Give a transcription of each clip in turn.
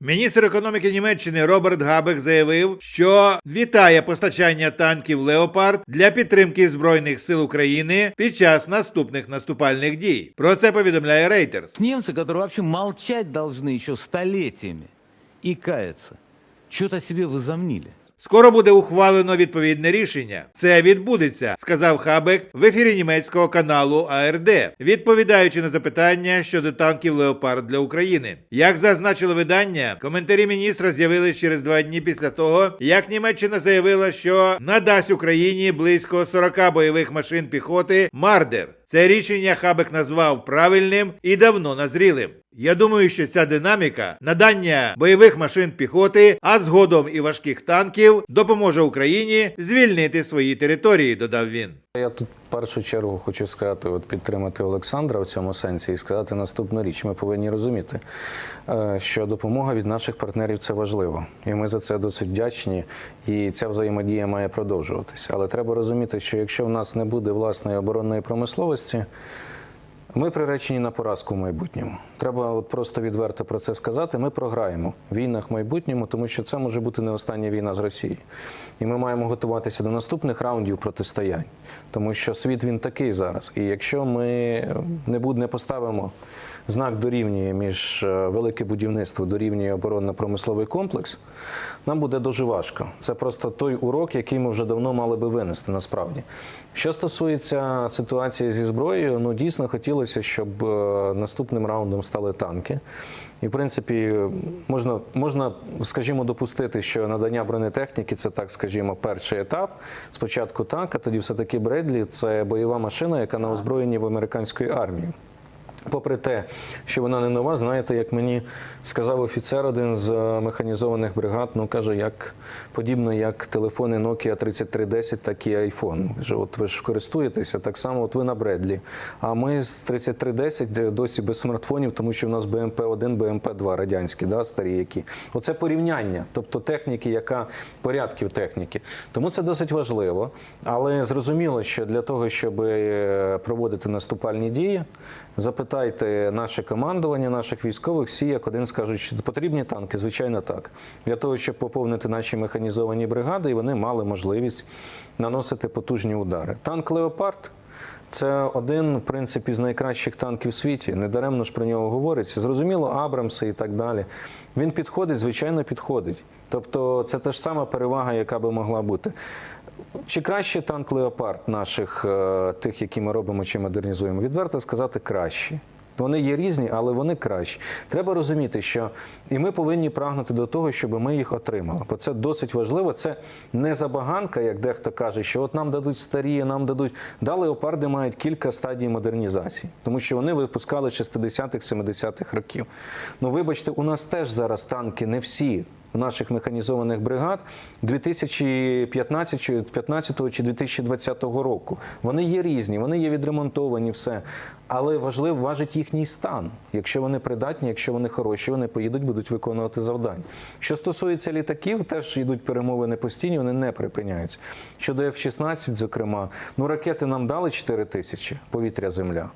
Міністр економіки Німеччини Роберт Габек заявив, що вітає постачання танків Леопард для підтримки збройних сил України під час наступних наступальних дій. Про це повідомляє Reuters. Немцы, которые вообще молчать должны еще столетиями и каяться, что-то себе возомнили. Скоро буде ухвалено відповідне рішення. Це відбудеться, сказав Хабек в ефірі німецького каналу АРД, відповідаючи на запитання щодо танків Леопард для України. Як зазначило видання, коментарі міністра з'явились через два дні після того, як Німеччина заявила, що надасть Україні близько 40 бойових машин піхоти Мардер. Це рішення Хабек назвав правильним і давно назрілим. Я думаю, що ця динаміка надання бойових машин піхоти, а згодом і важких танків допоможе Україні звільнити свої території, додав він. Я тут в першу чергу хочу сказати, от підтримати Олександра в цьому сенсі і сказати наступну річ. Ми повинні розуміти, е, що допомога від наших партнерів це важливо, і ми за це досить вдячні. І ця взаємодія має продовжуватися. Але треба розуміти, що якщо в нас не буде власної оборонної промисловості. sim Ми приречені на поразку в майбутньому. Треба от просто відверто про це сказати. Ми програємо в війнах в майбутньому, тому що це може бути не остання війна з Росією. І ми маємо готуватися до наступних раундів протистоянь, тому що світ він такий зараз. І якщо ми не буде, не поставимо знак дорівнює між е, велике будівництво дорівнює оборонно-промисловий комплекс, нам буде дуже важко. Це просто той урок, який ми вже давно мали би винести насправді. Що стосується ситуації зі зброєю, ну дійсно хотілося, щоб е, наступним раундом стали танки. І, в принципі, можна, можна, скажімо, допустити, що надання бронетехніки це так, скажімо, перший етап. Спочатку танк, а тоді все-таки Бредлі це бойова машина, яка на озброєнні в американської армії. Попри те, що вона не нова, знаєте, як мені сказав офіцер один з е, механізованих бригад, ну каже, як подібно як телефони Nokia 3310, так і iPhone. Каже, От ви ж користуєтеся так само, от ви на Бредлі. А ми з 3310 досі без смартфонів, тому що в нас БМП-1, БМП-2 радянські, да, старі які. Оце порівняння, тобто техніки, яка порядків техніки. Тому це досить важливо. Але зрозуміло, що для того, щоб е, проводити наступальні дії, запитайте наше командування, наших військових, всі як один скажуть, що потрібні танки, звичайно, так. Для того, щоб поповнити наші механізовані бригади, і вони мали можливість наносити потужні удари. Танк Леопард. Це один, в принципі, з найкращих танків в світі. Недаремно ж про нього говориться. Зрозуміло, Абрамси і так далі. Він підходить, звичайно, підходить. Тобто, це та ж сама перевага, яка би могла бути. Чи краще танк Леопард наших, е, тих, які ми робимо чи модернізуємо? Відверто сказати, кращі. Вони є різні, але вони кращі. Треба розуміти, що і ми повинні прагнути до того, щоб ми їх отримали. Бо це досить важливо. Це не забаганка, як дехто каже, що от нам дадуть старі, нам дадуть. Да, леопарди мають кілька стадій модернізації, тому що вони випускали 60-х, 70-х років. Ну, вибачте, у нас теж зараз танки не всі. Наших механізованих бригад 2015 чи 15 чи 2020 року. Вони є різні, вони є відремонтовані, все. Але важливо важить їхній стан. Якщо вони придатні, якщо вони хороші, вони поїдуть, будуть виконувати завдання. Що стосується літаків, теж йдуть перемовини постійні, вони не припиняються. Щодо F-16, зокрема, ну ракети нам дали 4 тисячі повітря-земля.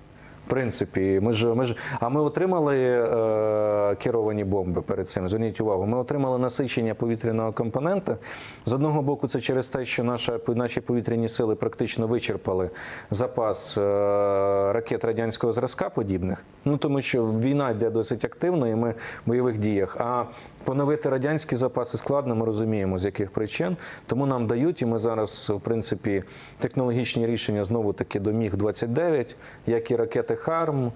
Принципі, ми ж ми ж. А ми отримали е, керовані бомби перед цим. Зверніть увагу, ми отримали насичення повітряного компонента. З одного боку, це через те, що наша наші повітряні сили практично вичерпали запас е, ракет радянського зразка подібних. Ну тому що війна йде досить активно, і ми в бойових діях. А поновити радянські запаси складно, ми розуміємо, з яких причин. Тому нам дають, і ми зараз, в принципі, технологічні рішення знову таки до Міг 29 як і ракети Харм.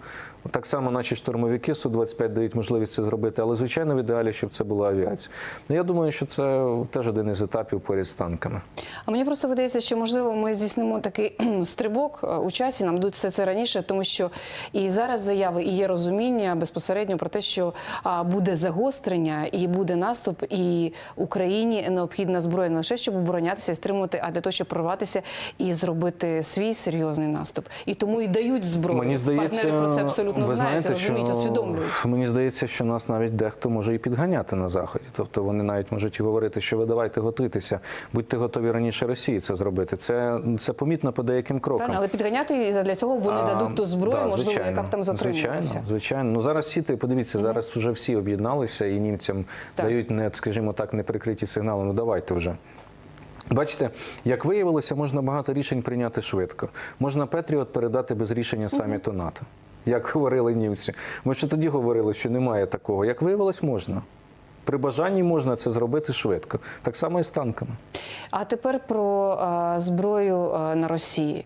Так само наші штурмовики Су-25 дають можливість це зробити, але звичайно в ідеалі, щоб це була авіація. Ну я думаю, що це теж один із етапів поряд з танками. А мені просто видається, що можливо ми здійснимо такий стрибок е, у часі. Нам дадуть все це раніше, тому що і зараз заяви і є розуміння безпосередньо про те, що буде загострення і буде наступ, і Україні необхідна зброя не лише щоб оборонятися і стримувати, а для того, щоб прорватися і зробити свій серйозний наступ. І тому і дають зброю. Мені партнери про це абсолютно ви знають, знаєте, розуміють, що, усвідомлюють. Мені здається, що нас навіть дехто може і підганяти на заході. Тобто вони навіть можуть і говорити, що ви давайте готуйтеся, будьте готові раніше Росії це зробити. Це, це помітно по деяким крокам. Правильно, але підганяти і для цього вони А, дадуть ту зброю, да, можливо, звичайно, яка б там затримувалася. Звичайно, звичайно. Ну зараз всі ти подивіться, зараз вже всі об'єдналися і німцям Так. дають не, скажімо так, неприкриті сигнали. Ну давайте вже. Бачите, як виявилося, можна багато рішень прийняти швидко. Можна Петріот передати без рішення саміту НАТО, як говорили німці. Ми ще тоді говорили, що немає такого. Як виявилось, можна. При бажанні можна це зробити швидко. Так само і з танками. А тепер про а, зброю а, на Росії.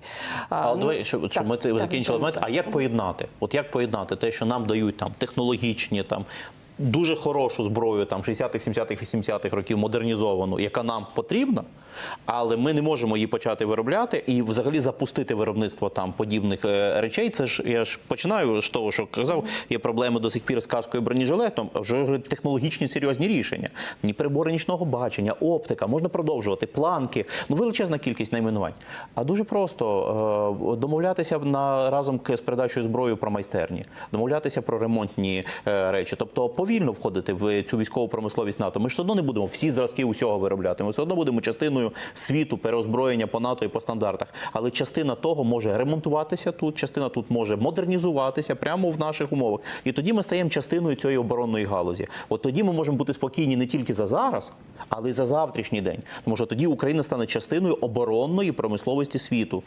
А, Але ну, давай, щоб, щоб ми це так, закінчили момент. А як поєднати? От як поєднати те, що нам дають там технологічні, там дуже хорошу зброю, там 60-х, 70-х, 80-х років модернізовану, яка нам потрібна, але ми не можемо її почати виробляти і взагалі запустити виробництво там подібних е, речей. Це ж я ж починаю з того, що казав, є проблеми до сих пір з каскою бронежилетом, вже технологічні серйозні рішення. Ні прибори нічного бачення, оптика, можна продовжувати, планки, ну величезна кількість найменувань. А дуже просто е, домовлятися на разом з передачою зброї про майстерні, домовлятися про ремонтні е, речі, тобто повільно входити в цю військову промисловість НАТО. Ми ж все одно не будемо всі зразки усього виробляти. Ми все одно будемо частиною світу переозброєння по НАТО і по стандартах. Але частина того може ремонтуватися тут, частина тут може модернізуватися прямо в наших умовах. І тоді ми стаємо частиною цієї оборонної галузі. От тоді ми можемо бути спокійні не тільки за зараз, але й за завтрашній день. Тому що тоді Україна стане частиною оборонної промисловості світу.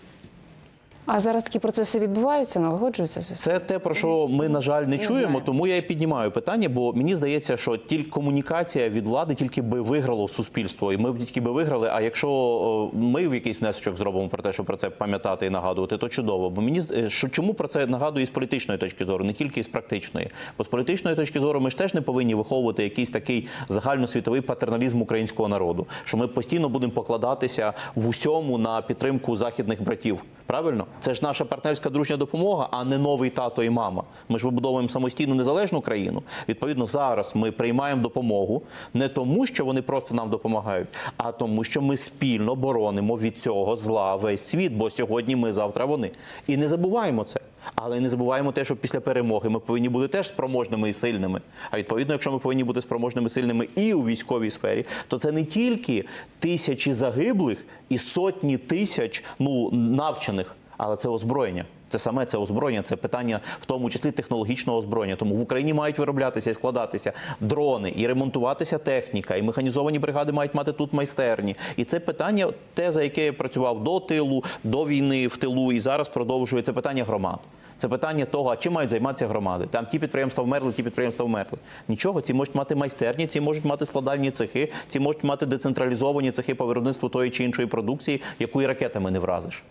А зараз такі процеси відбуваються, налагоджуються звісно. Це те, про що ми, на жаль, не чуємо, знаємо. тому я і піднімаю питання, бо мені здається, що тільки комунікація від влади тільки би виграло суспільство, і ми б тільки би виграли. А якщо ми в якийсь внесочок зробимо про те, що про це пам'ятати і нагадувати, то чудово. Бо мені е, що чому про це нагадую з політичної точки зору, не тільки з практичної. Бо з політичної точки зору ми ж теж не повинні виховувати якийсь такий загальносвітовий патерналізм українського народу, що ми постійно будемо покладатися в усьому на підтримку західних братів. Правильно, це ж наша партнерська дружня допомога, а не новий тато і мама. Ми ж вибудовуємо самостійну незалежну країну. Відповідно, зараз ми приймаємо допомогу не тому, що вони просто нам допомагають, а тому, що ми спільно боронимо від цього зла весь світ. Бо сьогодні ми, завтра вони. І не забуваємо це. Але не забуваємо те, що після перемоги ми повинні бути теж спроможними і сильними. А відповідно, якщо ми повинні бути спроможними і сильними і у військовій сфері, то це не тільки тисячі загиблих і сотні тисяч ну навчених, але це озброєння. Це саме це озброєння, це питання в тому числі технологічного озброєння. Тому в Україні мають вироблятися і складатися дрони, і ремонтуватися техніка, і механізовані бригади мають мати тут майстерні. І це питання, те за яке я працював до тилу, до війни в тилу, і зараз продовжую. Це питання громад. Це питання того, а чим мають займатися громади. Там ті підприємства вмерли, ті підприємства вмерли. Нічого, ці можуть мати майстерні, ці можуть мати складальні цехи, ці можуть мати децентралізовані цехи по виробництву тої чи іншої продукції, яку і ракетами не вразиш.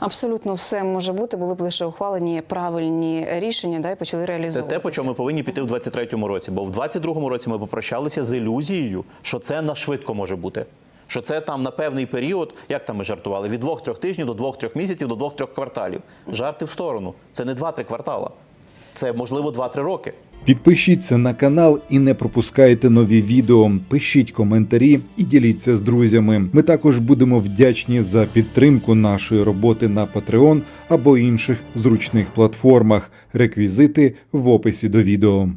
Абсолютно все може бути, були б лише ухвалені правильні рішення, да, і почали Це реалізовувати. те, по чому ми повинні піти в 23-му році. Бо в 22-му році ми попрощалися з ілюзією, що це на швидко може бути. Що це там на певний період, як там ми жартували, від 2-3 тижнів до 2-3 місяців до 2-3 кварталів. Жарти в сторону. Це не 2-3 квартала. Це можливо 2-3 роки. Підпишіться на канал і не пропускайте нові відео. Пишіть коментарі і діліться з друзями. Ми також будемо вдячні за підтримку нашої роботи на Patreon або інших зручних платформах. Реквізити в описі до відео.